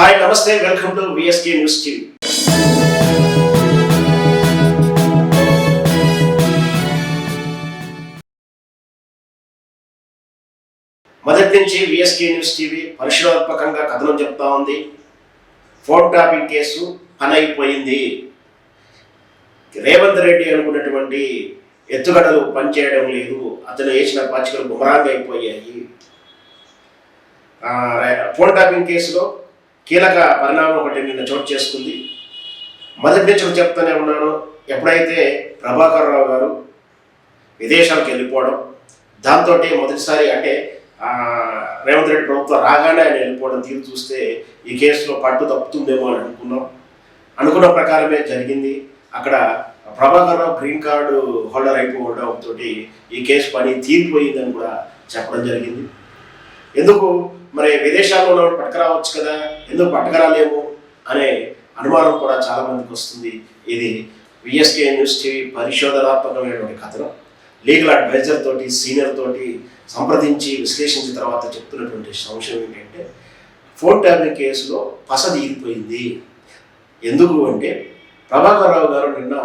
Hi నమస్తే welcome to VSK news TV మొదటి నుంచి విఎస్కే న్యూస్ టీవీ పరిశోధాత్మకంగా కథనం చెప్తా ఉంది. ఫోన్ టాపింగ్ కేసు పని అయిపోయింది రేవంత్ రెడ్డి అనుకున్నటువంటి ఎత్తుగడలు పనిచేయడం లేదు. అతను వేసిన పాచికలు గుమరాంగ్ అయిపోయాయి ఫోన్ టాపింగ్ కేసులో కీలక పరిణామం ఒకటి నిన్న చోటు చేసుకుంది. మొదటి నుంచి చెప్తూనే ఉన్నాను ఎప్పుడైతే ప్రభాకర్ రావు గారు విదేశాలకు వెళ్ళిపోవడం దాంతో మొదటిసారి అంటే రేవంత్ రెడ్డి ప్రభుత్వం రాగానే ఆయన వెళ్ళిపోవడం తీరు చూస్తే ఈ కేసులో పట్టు తప్పుతుందేమో అని అనుకున్నాం. అనుకున్న ప్రకారమే జరిగింది. అక్కడ Prabhakar Rao green card holder అయిపోవడం తోటి ఈ కేసు పని తీరిపోయిందని కూడా చెప్పడం జరిగింది. ఎందుకు? మరి విదేశాల్లో ఉన్నవాడు పట్టుకురావచ్చు కదా? ఎందుకు పట్టుకురాలేము అనే అనుమానం కూడా చాలా మందికి వస్తుంది. ఇది విఎస్కే న్యూస్ టీవీ పరిశోధనాత్మకమైనటువంటి కథనం. లీగల్ అడ్వైజర్ తోటి సీనియర్ తోటి సంప్రదించి విశ్లేషించిన తర్వాత చెప్తున్నటువంటి సంశయం ఏంటంటే ఫోన్ ట్యాబ్లెట్ కేసులో పస తీరిపోయింది. ఎందుకు అంటే ప్రభాకర్ రావు గారు నిన్న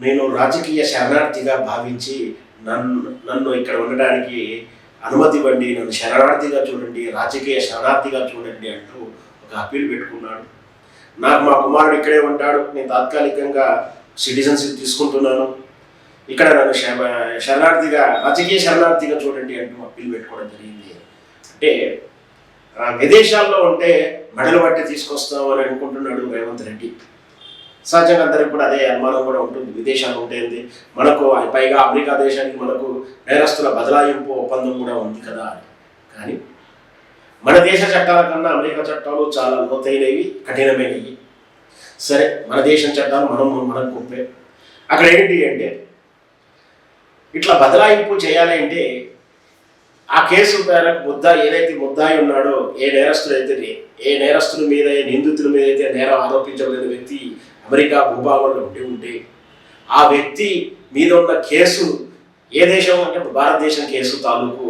నేను రాజకీయ శరణార్థిగా భావించి నన్ను నన్ను ఇక్కడ ఉండడానికి అనుమతి ఇవ్వండి నన్ను శరణార్థిగా చూడండి రాజకీయ శరణార్థిగా చూడండి అంటూ ఒక అప్పీల్ పెట్టుకున్నాడు. నాకు మా కుమారుడు ఇక్కడే ఉంటాడు నేను తాత్కాలికంగా సిటిజన్షిప్ తీసుకుంటున్నాను. ఇక్కడ నన్ను శరణార్థిగా రాజకీయ శరణార్థిగా చూడండి అంటూ అప్పీల్ పెట్టుకోవడం జరిగింది. అంటే విదేశాల్లో ఉంటే మెడలు బట్టి తీసుకొస్తామని అనుకుంటున్నాడు రేవంత్ రెడ్డి. సహజంగా అందరికి కూడా అదే అనుమానం కూడా ఉంటుంది. విదేశాలు ఉంటుంది మనకు పైగా అమెరికా దేశానికి మనకు నేరస్తుల బదలాయింపు ఒప్పందం కూడా ఉంది కదా అని. కానీ మన దేశ చట్టాల కన్నా అమెరికా చట్టాలు చాలా లోతైనవి కఠినమైనవి. సరే మన దేశం చట్టాలు మనం మనం గొప్పే అక్కడ ఏంటి అంటే ఇట్లా బదలాయింపు చేయాలి అంటే ఆ కేసు మేరకు ముద్దా ఏదైతే ముద్దాయి ఉన్నాడో ఏ నేరస్తుడైతే ఏ నేరస్తుల మీద ఏ నిందితుల మీద అయితే నేరం ఆరోపించబడిన వ్యక్తి అమెరికా భూభాగంలో ఉండి ఉంటే ఆ వ్యక్తి మీద ఉన్న కేసు ఏ దేశం అంటే భారతదేశం కేసు తాలూకు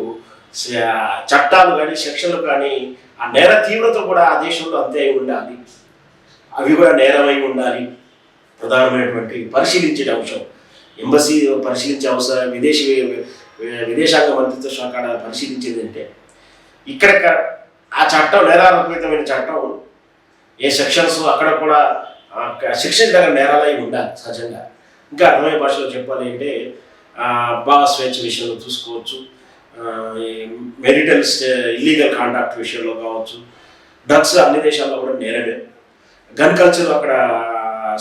చట్టాలు కానీ సెక్షన్లు కానీ ఆ నేర తీవ్రత కూడా ఆ దేశంలో అంతే అయి ఉండాలి. అవి కూడా నేరమై ఉండాలి. ప్రధానమైనటువంటి పరిశీలించే అంశం. ఎంబసీ పరిశీలించే అవసరం విదేశీ విదేశాంగ మంత్రిత్వ శాఖ పరిశీలించేది అంటే ఇక్కడ ఆ చట్టం నేరారోపితమైన చట్టం ఏ సెక్షన్స్ అక్కడ కూడా శిక్షించదగిన నేరాలై ఉండాలి సహజంగా. ఇంకా అర్థమయ్యే భాషలో చెప్పాలి అంటే బాగా భావ స్వేచ్ఛ విషయంలో చూసుకోవచ్చు. మెరిటల్ ఇల్లీగల్ కాంటాక్ట్ విషయంలో కావచ్చు. డ్రగ్స్ అన్ని దేశాల్లో కూడా నేరమే. గన్ కల్చర్ అక్కడ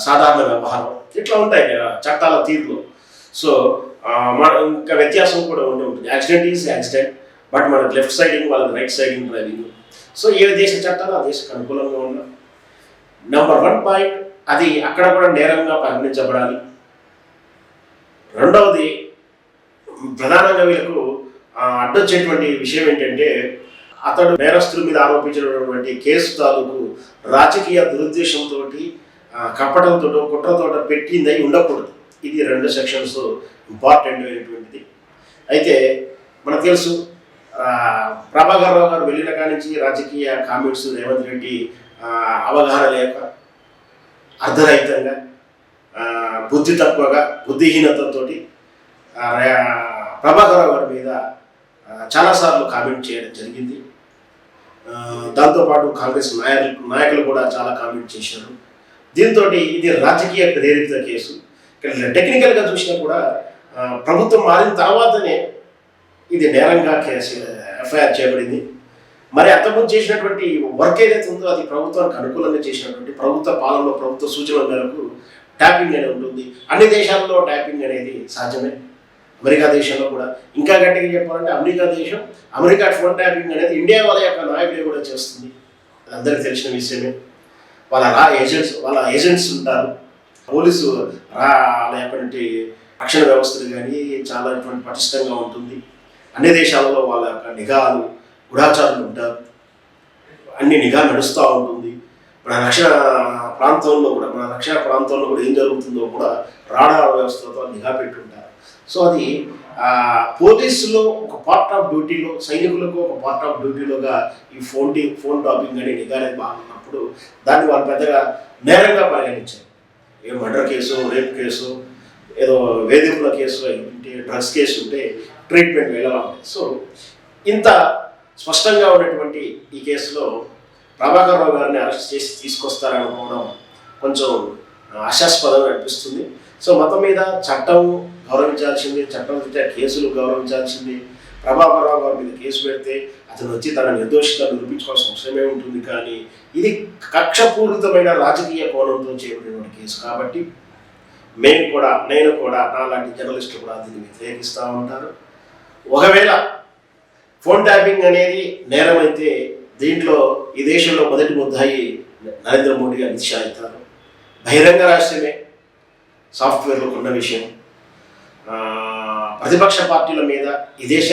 సాధారణ వ్యవహారం. ఇట్లా ఉంటాయి చట్టాల తీరులో. సో మన ఇంకా వ్యత్యాసం కూడా ఉండి ఉంటుంది. యాక్సిడెంట్ ఈజ్ యాక్సిడెంట్ బట్ మనకు లెఫ్ట్ సైడింగ్ వాళ్ళకి రైట్ సైడింగ్ డ్రైవింగ్ సో ఏ దేశ చట్టాలు ఆ దేశకు అనుకూలంగా ఉన్నా నెంబర్ వన్ పాయింట్ అది అక్కడ కూడా నేరంగా పరిగణించబడాలి. రెండవది ప్రధానంగా వీళ్ళకు అడ్డొచ్చేటువంటి విషయం ఏంటంటే అతడు నేరస్తుల మీద ఆరోపించినటువంటి కేసు తాలూకు రాజకీయ దురుద్దేశంతో కప్పటంతో కుట్రతో పెట్టిందై ఉండకూడదు. ఇది రెండు సెక్షన్స్ ఇంపార్టెంట్ అయినటువంటిది. అయితే మనకు తెలుసు ప్రభాకర్ రావు గారు వెళ్ళిన కానించి రాజకీయ కామెంట్స్ రేవంత్ రెడ్డి అవగాహన లేక అర్ధరహితంగా బుద్ధి తక్కువగా బుద్ధిహీనతతో ఆ, ప్రభాకర్ గారి మీద చాలాసార్లు కామెంట్ చేయడం జరిగింది. దాంతోపాటు కాంగ్రెస్ నాయకులు నాయకులు కూడా చాలా కామెంట్ చేశారు. దీంతో ఇది రాజకీయ ప్రేరిత కేసు. ఇక్కడ టెక్నికల్గా చూసినా కూడా ప్రభుత్వం మారిన తర్వాతనే ఇది నేరంగా కేసు ఎఫ్ఐఆర్ చేయబడింది. మరి అంతకుముందు చేసినటువంటి వర్క్ ఏదైతే ఉందో అది ప్రభుత్వానికి అనుకూలంగా చేసినటువంటి ప్రభుత్వ పాలనలో ప్రభుత్వ సూచనల మేరకు ట్యాపింగ్ అనేది ఉంటుంది. అన్ని దేశాల్లో ట్యాపింగ్ అనేది సాధ్యమే. అమెరికా దేశంలో కూడా. ఇంకా గట్టిగా చెప్పాలంటే అమెరికా దేశం అమెరికా ఫోన్ ట్యాపింగ్ అనేది ఇండియా వాళ్ళ యొక్క నాయకులు కూడా చేస్తుంది. అది అందరికీ తెలిసిన విషయమే. వాళ్ళ రా ఏజెంట్స్ వాళ్ళ ఏజెంట్స్ ఉంటారు. పోలీసు రా వాళ్ళ యొక్క రక్షణ వ్యవస్థలు కానీ చాలా పటిష్టంగా ఉంటుంది. అన్ని దేశాలలో వాళ్ళ యొక్క నిఘాలు గూఢాచారులు ఉంటారు. అన్ని నిఘా నడుస్తూ ఉంటుంది. మన రక్షణ ప్రాంతంలో కూడా మన రక్షణ ప్రాంతంలో కూడా ఏం జరుగుతుందో కూడా రాడార్ వ్యవస్థతో నిఘా పెట్టుంటారు. సో అది పోలీసులో ఒక పార్ట్ ఆఫ్ డ్యూటీలో సైనికులకు ఒక పార్ట్ ఆఫ్ డ్యూటీలోగా ఈ ఫోన్ టీ ఫోన్ టాపింగ్ అనే నిఘా అనేది బాగున్నప్పుడు దాన్ని వాళ్ళు పెద్దగా నేరంగా పరిగణించారు. A murder case rape case ఏదో వేధింపుల కేసు ఉంటే డ్రగ్స్ కేసు ఉంటే ట్రీట్మెంట్ వెళ్ళాలి సో ఇంత స్పష్టంగా ఉన్నటువంటి ఈ కేసులో ప్రభాకర్ రావు గారిని అరెస్ట్ చేసి తీసుకొస్తారనుకోవడం కొంచెం ఆశాస్పదంగా అనిపిస్తుంది. సో మతం మీద చట్టం గౌరవించాల్సింది చట్టం రీత్యా కేసులు గౌరవించాల్సింది ప్రభాకర్ రావు గారి మీద కేసు పెడితే అతను వచ్చి తన నిర్దోషిత నిరూపించుకోవాల్సిన అవసరమే ఉంటుంది కానీ ఇది కక్షపూరితమైన రాజకీయ కోణంతో చేయబడిన కేసు. కాబట్టి మేము కూడా నేను కూడా నాలాంటి జర్నలిస్టులు కూడా దీన్ని వ్యతిరేకిస్తూ ఉంటారు. ఒకవేళ ఫోన్ ట్యాపింగ్ అనేది నేరం అయితే దీంట్లో ఈ దేశంలో మొదటి ముద్దాయి నరేంద్ర మోడీ అమిత్ షా అవుతారు బహిరంగ రాష్ట్రమే సాఫ్ట్వేర్లో ఉన్న విషయం. ప్రతిపక్ష పార్టీల మీద ఈ దేశ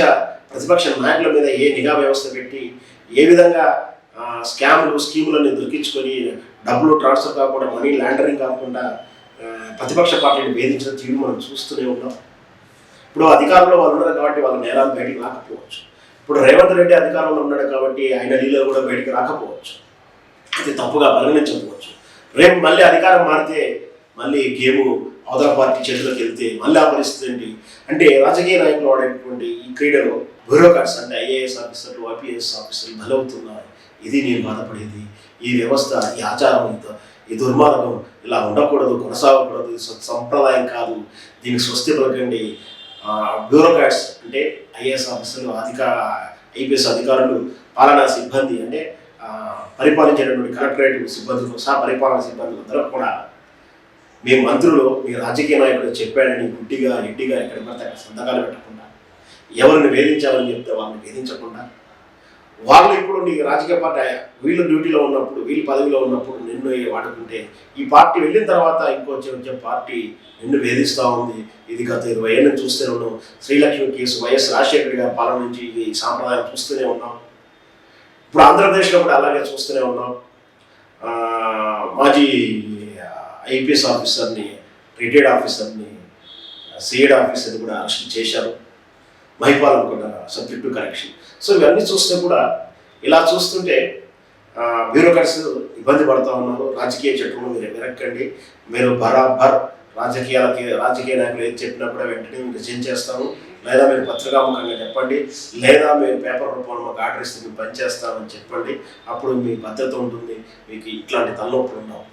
ప్రతిపక్ష నాయకుల మీద ఏ నిఘా వ్యవస్థ పెట్టి ఏ విధంగా స్కాములు స్కామ్లు స్కీములను దొరికించుకొని డబ్బులు ట్రాన్స్ఫర్ కాకుండా మనీ లాండరింగ్ కాకుండా ప్రతిపక్ష పార్టీని వేధించిన తీరు మనం చూస్తూనే ఉన్నాం. ఇప్పుడు అధికారంలో వాళ్ళు ఉన్నారు కాబట్టి వాళ్ళ నేరాలు బయటికి రాకపోవచ్చు. ఇప్పుడు రేవంత్ రెడ్డి అధికారంలో ఉన్నాడు కాబట్టి ఆయన లీలో కూడా బయటికి రాకపోవచ్చు. అది తప్పుగా పరిగణించకపోవచ్చు. రేపు మళ్ళీ అధికారం మారితే మళ్ళీ గేము అవతల పార్టీ చేతిలోకి వెళ్తే మళ్ళీ ఆ పరిస్థితి ఏంటి? అంటే రాజకీయ నాయకులు ఆడేటువంటి ఈ క్రీడలో బ్యూరోక్రాట్స్ అంటే ఐఏఎస్ ఆఫీసర్లు ఐపీఎస్ ఆఫీసర్లు బలవుతున్నారు. ఇది నేను బాధపడేది. ఈ వ్యవస్థ ఈ ఆచారం ఈ ఈ దుర్మార్గం ఇలా ఉండకూడదు కొనసాగకూడదు. సంప్రదాయం కాదు. దీనికి స్వస్తి పలకండి. బ్యూరోక్రాట్స్ అంటే ఐఏఎస్ ఆఫీసర్లు అధిక ఐపీఎస్ అధికారులు పాలనా సిబ్బంది అంటే పరిపాలించేటటువంటి కలెక్టరేట్ సిబ్బందులు సహా పరిపాలనా సిబ్బంది అందరూ కూడా మీ మంత్రులు మీ రాజకీయ నాయకుడు చెప్పాడని గుడ్డిగా ఎడ్డిగా ఎక్కడ పడితే సంతకాలు పెట్టకుండా ఎవరిని వేధించాలని చెప్తే వాళ్ళని వేధించకుండా వాళ్ళు ఇప్పుడు నీకు రాజకీయ పార్టీ వీళ్ళు డ్యూటీలో ఉన్నప్పుడు వీళ్ళు పదవిలో ఉన్నప్పుడు నిన్ను వాడుకుంటే ఈ పార్టీ వెళ్ళిన తర్వాత ఇంకొంచెం వచ్చే పార్టీ నిన్ను వేధిస్తూ ఉంది. ఇది గత ఇరవై ఏళ్ళ చూస్తూనే ఉన్నాం. శ్రీలక్ష్మి కేసు వైఎస్ రాజశేఖర్ గారి పాలన నుంచి ఈ సాంప్రదాయం చూస్తూనే ఉన్నాం. ఇప్పుడు ఆంధ్రప్రదేశ్లో కూడా అలాగే చూస్తూనే ఉన్నాం. మాజీ ఐపీఎస్ ఆఫీసర్ని రిటైర్డ్ ఆఫీసర్ని సిఐడ్ ఆఫీసర్ని కూడా అరెస్ట్ చేశారు. Mahipal subject to correction so ఇవన్నీ చూస్తే కూడా ఇలా చూస్తుంటే బ్యూరోక్రాట్స్ ఇబ్బంది పడుతూ ఉన్నారు. రాజకీయ చట్టంలో మీరు వెనక్కండి. మీరు బరాబర్ రాజకీయాలకి రాజకీయ నాయకులు ఏది చెప్పినా కూడా వెంటనే మేము రిజైన్ చేస్తాము లేదా మీరు పత్రికాముఖంగా చెప్పండి. లేదా మీరు పేపర్ రూపంలో మాకు ఆర్డర్ ఇస్తే మేము పనిచేస్తామని చెప్పండి. అప్పుడు మీ భద్రత ఉంటుంది. మీకు ఇట్లాంటి తలనొప్పులు ఉండవు.